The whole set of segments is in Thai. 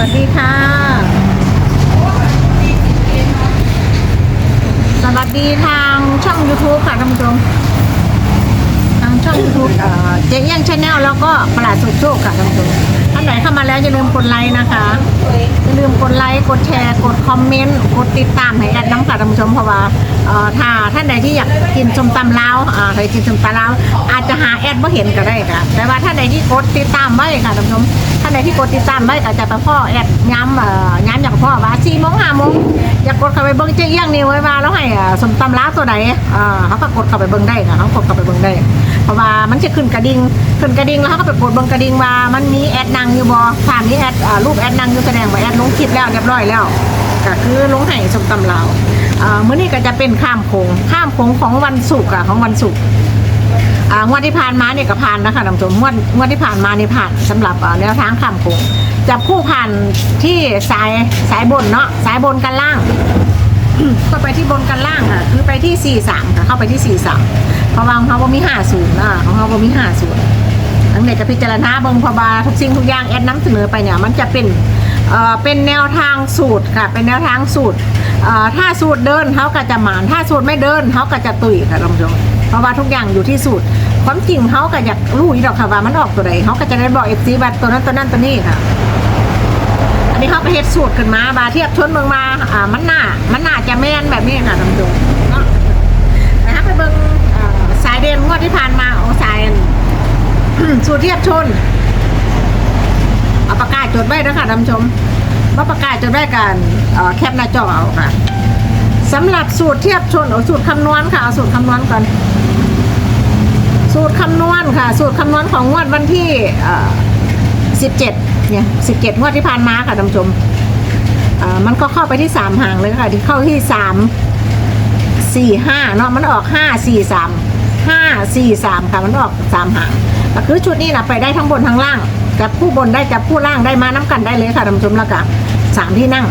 วัสดีค่ะ สวัสดีทางช่อง YouTube ค่ะท่านผู้ชมทางช่อง YouTube เอ่อเจ๊เอี้ยงชาแนลแล้วก็ประหลาดสุดโชคค่ะท่านผู้ชมท่านไหนเข้ามาแล้วอย่าลืมกดไลค์นะคะอย่าลืมกดไลค์กดแชร์ กดคอมเมนต์กดติดตามให้แอดน้ำค่ะท่านผู้ชมเพราะว่าเอ่อถ้าท่านใดที่อยากกินส้มตำลาวอ่าเคยกินส้มตำลาวอาจจะหาแอดไม่เห็นก็ได้ค่ะแต่ว่าท่านใดที่กดติดตามไว้ค่ะท่านผู้ชมท่านใดที่กดติดตามไว้ก็จะไปพ่อแอดย้ำเอ่อย้ำอย่างพ่อว่าสี่โมงห้าโมงอยากกดเข้าไปเบิ้งเจ๊เอี้ยงนี่ไว้ว่าแล้วให้อ่าสมตำลาวตัวไหนอ่าเขาก็กดเข้าไปเบิ้งได้ค่ะเขากดเข้าไปเบิ้งได้ เพราะว่ามันจะขึ้นกระดิ่งขึ้นกระดิ่งแล้วเขาก็ไปกดเบนกระดิ่งว่ามันมีแอดนางอยู่บอถามนี้แอดอ่ารูปแอดนางอยู่แสดงว่าแอดลงคลิปแล้วเรียบร้อยแล้วก็คือลงให้สมตำลาวอ่ามื้อนี้ก็จะเป็นข้ามโขงข้ามโขงของวันศุกร์อะของวันศุกร์ อ่างวดที่ผ่านมาเนี่ยก็ผ่านนะคะท่านผู้ชมงวดงวดที่ผ่านมานี่ผ่านสำหรับอ่าแนวทางข้ามโขงจับคู่ผ่านที่สายสายบนเนาะสายบนกันล่าง ก็ไปที่บนกันล่างค่ะคือไปที่43ค่ะเข้าไปที่43เพราะว่าของเขาบ่มี50นะของเขาบ่มี50ทั้งเด็กกับพิจารณาเบิ่งเพอบาทุกสิ่งทุกอย่างแอดน้ำเสนอไปเนี่ยมันจะเป็นเอ่อเป็นแนวทางสูตรค่ะเป็นแนวทางสูตรเอ่อถ้าสูตรเดินเขาก็จะหมานถ้าสูตรไม่เดินเขาก็จะตุยค่ะท่านผู้ชม เพราะว่าทุกอย่างอยู่ที่สูตร ความจริงเขาก็อยากรู้อยู่ดอกค่ะว่ามันออกตัวใดเขาก็จะได้บอกเอฟซีว่าตัวนั้นตัวนั้นตัวนี้ค่ะ อันนี้เขาก็เฮ็ดสูตรขึ้นมาบาเทียบชนเมืองมาอ่ามันหน่ามันหน่าจะแม่นแบบนี้ค่ะท่านผู้ชมเนาะนะครับไปเบิ่งสายเดนงวดที่ผ่านมาเอาสายสูตรเทียบชนเอาปากกาจดไว้ด้วยค่ะท่านผู้ชมว่าปากกาจดไว้กันแคปหน้าจอเอาค่ะสำหรับสูตรเทียบชนเอาสูตรคำนวณค่ะเอาสูตรคำนวณก่อน สูตรคำนวณค่ะ สูตรคำนวณของงวดวันที่สิบเจ็ดเนี่ยสิบเจ็ดงวดที่ผ่านมาค่ะท่านผู้ชมมันก็เข้าไปที่สามห่างเลยค่ะ ที่เข้าที่สามสี่ห้าเนาะมันออกห้าสี่สามห้าสี่สามค่ะมันออกสามห่างก็คือชุดนี้นะไปได้ทั้งบนทั้งล่างจับผู้บนได้จับผู้ล่างได้มาน้ำกันได้เลยค่ะท่านผู้ชมแล้วก็สามที่นั่ง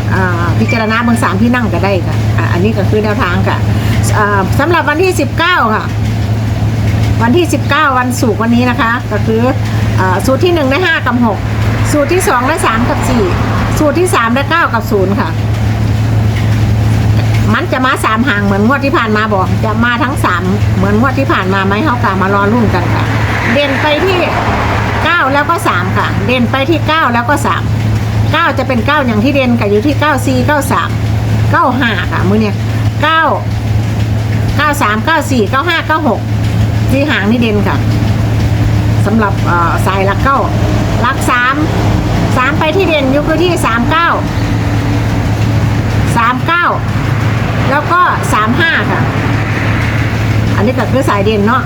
พิจารณาเบางสามที่นั่งก็ได้ค่ะอันนี้ก็คือแนวทางค่ะ สำหรับวันที่สิบเก้าค่ะ วันที่ 19 วันศุกร์วันนี้นะคะ ก็คืออสูตรที่ 1 ได้ 5 กับ 6 สูตรที่ 2 ได้ 3 กับ 4 สูตรที่ 3 ได้ 9 กับ 0 ค่ะ มันจะมา3หางเหมือนงวดที่ผ่านมาบอก จะมาทั้ง3เหมือนงวดที่ผ่านมาไหมเขากามารอรุ่นกันค่ะ เด่นไปที่ 9 แล้วก็ 3 ค่ะ เด่นไปที่ 9 แล้วก็ 3 9 จะเป็น 9 อย่างที่เด่นกับอยู่ที่ 9 4 9 3 9 5ค่ะมือเนี่ย9 9 3 9 4 9 5 9 6ที่หางนี่เด่นค่ะสำหรับสายลักเก้าลักสามสามไปที่เด่นยุคที่สามเก้าสามเก้าแล้วก็สามห้าค่ะ อันนี้ก็คือสายเด่นเนาะ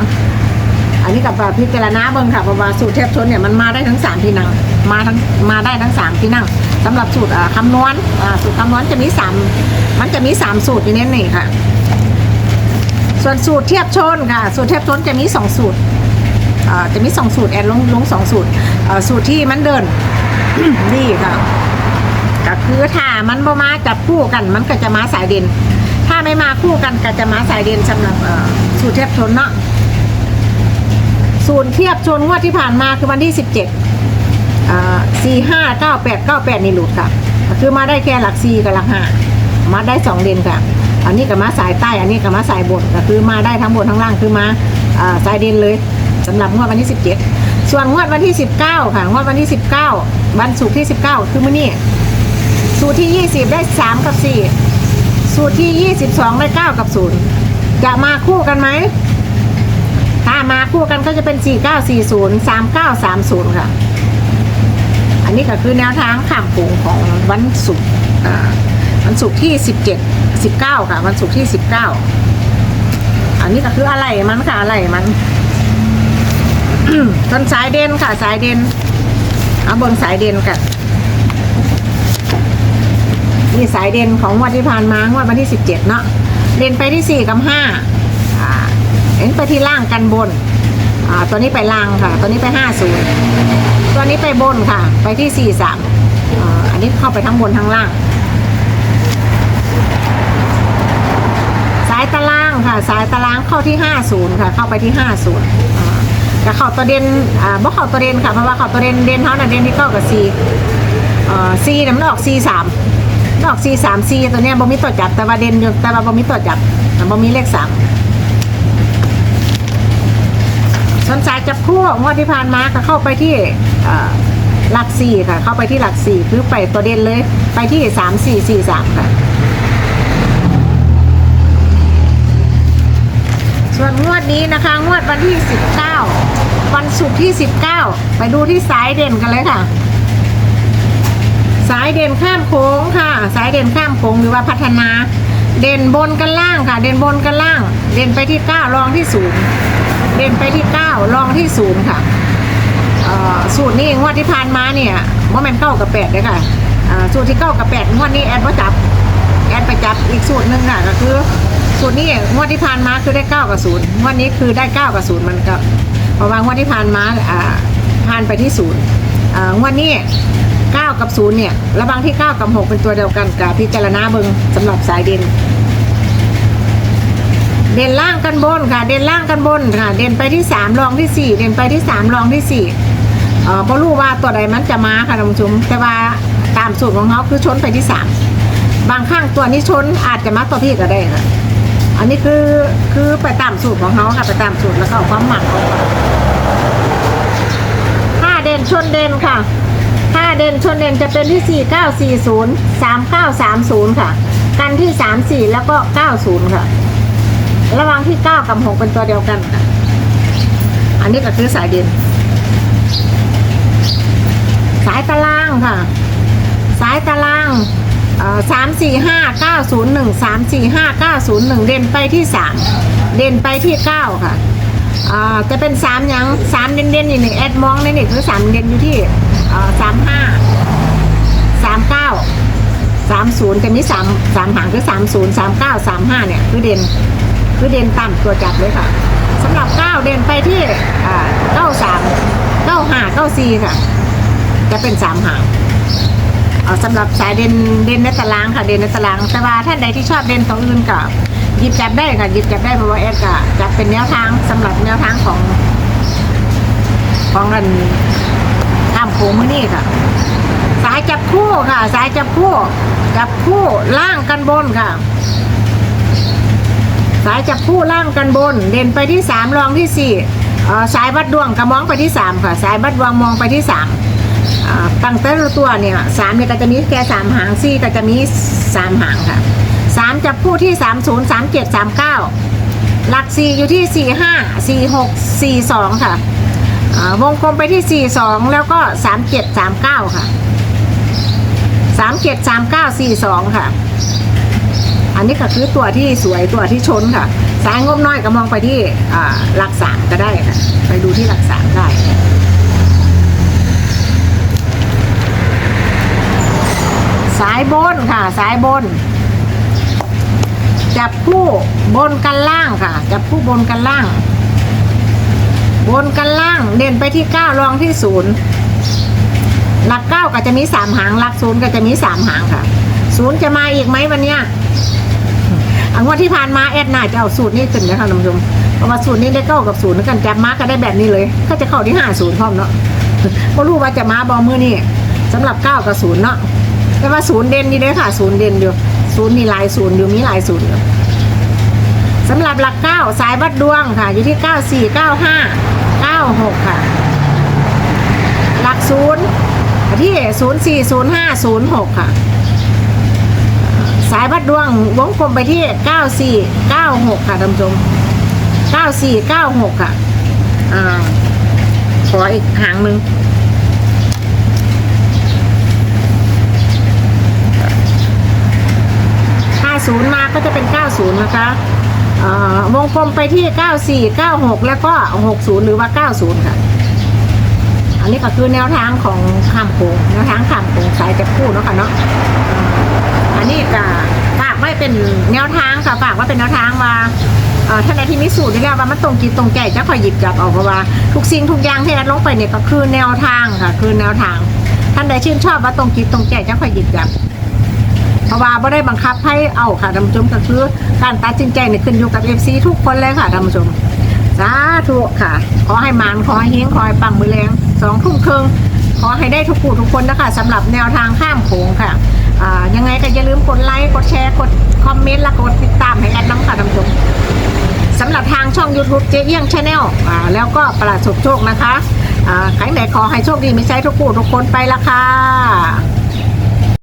อันนี้กับพิจารณาเบิ่งค่ะเพราะว่าสูตรเทพชนเนี่ยมันมาได้ทั้งสามที่นั่งมาทั้งมาได้ทั้งสามที่นั่งสำหรับสูตรคำนวณสูตรคำนวณจะมีสามมันจะมีสามสูตรอยู่ในนี่ค่ะ ส่วนสูตรเทียบชนค่ะ สูตรเทียบชนจะมีสองสูตรจะมีสองสูตรแอนลงลงสองสูตรสูตรที่มันเดินนี่ค่ะก็คือถ้ามันบ่มาจับคู่กันมันก็จะมาสายเด่น ถ้าไม่มาคู่กันก็จะมาสายเด่นสำหรับสูตรเทียบชนเนาะสูตรเทียบชนงวดที่ผ่านมาคือวันที่สิบเจ็ดสี่ห้าเก้าแปดเก้าแปดนี่หลุดค่ะ คือมาได้แค่หลักสี่กับหลักห้ามาได้สองเด่นค่ะ อันนี้กับมาสายใต้ อันนี้กับมาสายบนก็คือมาได้ทั้งบนทั้งล่างคือมาสายเด่นเลยสำหรับงวดวันที่ 17 ส่วนงวดวันที่ 19 ค่ะงวดวันที่ 19 วันศุกร์ที่ 19 คือมื้อนี้สูตรที่ 20 ได้ 3 กับ 4 สูตรที่ 22 ได้ 9 กับ 0 จะมาคู่กันไหม ถ้ามาคู่กันก็จะเป็น 4940 3930 ค่ะ อันนี้ก็คือแนวทางข้ามโขงของวันศุกร์วันศุกร์ที่สิ สิบเก้าค่ะ วันศุกร์ที่สิบเก้าอันนี้ก็คืออะไรมันค่ะอะไรมันต้นสายเด่นค่ะ สายเด่นเอาเบนสายเด่นกันนี่สายเด่นของวันที่ผ่านมางวดวันที่สิบเจ็ดเนาะเด่นไปที่สี่กับห้าอ่าเห็นไปที่ล่างกันบนอ่าตัวนี้ไปล่างค่ะ ตัวนี้ไปห้าศูนย์ตัวนี้ไปบนค่ะ ไปที่สี่สามอ่าอันนี้เข้าไปทั้งบนทั้งล่างายตารางค่ะ สายตารางเข้าที่ห้าศูนย์ค่ะ เข้าไปที่ห้าศูนย์แต่เข้าตัวเด่นอ่าบ่เข้าตัวเด่นค่ะเพราะว่าเข้าตัวเด่นเด่นเท่านั้นเด่นที่เก้ากับสี่เอ่อซีน่ะมันออกซีสามมันออกซีสามซีตัวเนี้ยบ่มีตัวจับแต่ว่าเด่นอยู่แต่ว่าบ่มีตัวจับบ่มีเลขสามสนใจจับคู่งวดที่ผ่านมาก็เข้าไปที่เอ่อหลักสี่ค่ะ เข้าไปที่หลักสี่คือไปตัวเด่นเลย ไปที่สามสี่สี่สามค่ะ ส่วนงวดนี้นะคะ งวดวันที่ 19 วันศุกร์ที่ 19 ไปดูที่สายเด่นกันเลยค่ะ สายเด่นข้ามโค้งค่ะ สายเด่นข้ามโค้งหรือว่าพัฒนา เด่นบนกันล่างค่ะ เด่นบนกันล่าง เด่นไปที่ 9 รองที่ศูนย์เด่นไปที่ 9 รองที่ศูนย์ค่ะสูตรนี้งวดที่ผ่านมาเนี่ยว่ามันเก้ากับแปดเลยค่ะสูตรที่เก้ากับแปดงวดนี้แอดว่าจับแอดไปจับอีกสูตรหนึ่งค่ะก็คือ สูตรนี้งวดที่ผ่านมาคือได้เก้ากับศูนย์งวดนี้คือได้เก้ากับศูนย์มันก็เพราะว่างวดที่ผ่านมาอ่าผ่านไปที่ศูนย์งวดนี้เก้ากับศูนย์เนี่ยระวังที่เก้ากับหกเป็นตัวเดียวกันกับพิจารณาเบิงสำหรับสายเด่นเด่นล่างกันบนค่ะ เด่นล่างกันบนค่ะ เด่นไปที่สามรองที่สี่เด่นไปที่สามรองที่สี่เอ่อบ่รู้ว่าตัวใดมันจะมาค่ะท่านผู้ชมแต่ว่าตามสูตรของเขาคือชนไปที่สามบางข้างตัวนี้ชนอาจจะมาตัวพี่ก็ได้ค่ะ อันนี้คือคือไปตามสูตรของเขาค่ะไปตามสูตรแล้วก็เอาความหมักออกมาถ้าเด่นชนเด่นค่ะถ้าเด่นชนเด่นจะเป็นที่4940 3930ค่ะ กันที่34แล้วก็90ค่ะ ระหวังที่9กับ6เป็นตัวเดียวกันค่ะ อันนี้ก็คือสายเด่นสายตารางค่ะ สายตาราง สามสี่ห้าเก้าศูนย์หนึ่งสามสี่ห้าเก้าศูนย์หนึ่งเด่นไปที่สามเด่นไปที่เก้าค่ะจะเป็นสามยังสามเด่นเด่นๆนี่นี่แอดมองนี่นี่คือสามเด่นอยู่ที่สามห้าสามเก้าสามศูนย์จะมีสามสามหางคือสามศูนย์สามเก้าสามห้าเนี่ยคือเด่นคือเด่นต่ำตัวจับเลยค่ะสำหรับเก้าเด่นไปที่เก้าสามเก้าห้าเก้าสี่ค่ะ จะเป็นสามหาง เอาสำหรับสายเด่นเด่นในตารางค่ะเด่นในตาราง แต่ว่าท่านใดที่ชอบเด่นตัวอื่นก็หยิบจับได้ค่ะหยิบจับได้เพราะว่าแอดก็จะเป็นแนวทางสำหรับแนวทางของ ของกันข้ามโค้งมือนี่ค่ะสายจับคู่ค่ะ สายจับคู่ จับคู่ล่างกันบนค่ะ สายจับคู่ล่างกันบน เด่นไปที่สามรองที่สี่สายบัดดวงกระมองไปที่สามค่ะ สายบัดดวงมองไปที่สาม อ่าตั้งแต่ละตัวเนี่ยสามเนี่ยก็จะมีแค่สามหางสี่ก็จะมีสามหางค่ะสามจับคู่ที่สามศูนย์สามเจ็ดสามเก้าหลักสี่อยู่ที่สี่ห้าสี่หกสี่สองค่ะอ่าวงกลมไปที่สี่สองแล้วก็สามเจ็ดสามเก้าค่ะสามเจ็ดสามเก้าสี่สองค่ะ อันนี้ก็คือตัวที่สวยตัวที่ชนค่ะ สายงบน้อยก็มองไปที่อ่าหลักสามก็ได้ค่ะ ไปดูที่หลักสามได้ สายบนค่ะ สายบน จับคู่บนกันล่างค่ะ จับคู่บนกันล่าง บนกันล่างเด่นไปที่เก้ารองที่ศูนย์หลักเก้าก็จะมีสามหางหลักศูนย์ก็จะมีสามหางค่ะศูนย์จะมาอีกไหมวันเนี้ยอันว่าที่ผ่านมาแอดน่าจะเอาสูตรนี้ขึ้นนะคะท่านผู้ชมเพราะว่าสูตรนี้ได้เก้ากับศูนย์กันจับมาก็ได้แบบนี้เลย ก็จะเข้าที่ห้าศูนย์พร้อมเนาะก็รู้ว่าจะมาบอมือนี่สำหรับเก้ากับศูนย์เนาะ แต่ว่าศูนย์เด่นนี่เด้อค่ะ ศูนย์เด่นอยู่ ศูนย์มีหลายศูนย์อยู่มีหลายศูนย์อยู่สำหรับหลักเก้าสายบัดดวงค่ะ อยู่ที่เก้าสี่เก้าห้าเก้าหกค่ะ หลักศูนย์ที่ศูนย์สี่ศูนย์ห้าศูนย์หกค่ะ สายบัดดวงวงกลมไปที่เก้าสี่เก้าหกค่ะท่านผู้ชมเก้าสี่เก้าหกค่ะอ่าขออีกหางหนึ่ง 50มาก็จะเป็น 90 นะคะอ่อวงกลมไปที่ 94 96 แล้วก็ 60 หรือว่า 90 ค่ะ อันนี้ก็คือแนวทางของข้ามโขงแนวทางข้ามโขงสายจับคู่เนาะค่ะเนาะอันนี้ก็ฝากไว้เป็นแนวทางค่ะฝากว่าเป็นแนวทางว่าเอ่อท่านใดที่มีสูตรนี่แล้วว่ามันตรงจิตตรงใจจะคอยหยิบจับเอาเพราะว่าทุกสิ่งทุกอย่างที่แอดลงไปเนี่ยก็คือแนวทางค่ะ คือแนวทาง ท่านใดชื่นชอบว่าตรงจิตตรงใจจะคอยหยิบจับ ราะว่าไม่ได้บังคับให้เอาค่ะท่านผู้ชมก็คือการตัดสินใจเนี่ยขึ้นอยู่กับเอฟซีทุกคนเลยค่ะท่านผู้ชมสาธุค่ะ ขอให้มานขอให้เฮงขอให้ปังมือแรงสองทุ่มครึ่งขอให้ได้ทุกผู้ทุกคนนะคะสำหรับแนวทางข้ามโขงค่ะยังไงก็อย่าลืมกดไลค์กดแชร์กดคอมเมนต์และกดติดตามให้แอดน้องค่ะท่านผู้ชมสำหรับทางช่อง YouTube เจ๊เอี้ยงชาแนลแล้วก็ประหลาดสุขโชคนะคะใครไหนขอให้โชคดีไม่ใช่ทุกผู้ทุกคนไปละค่ะ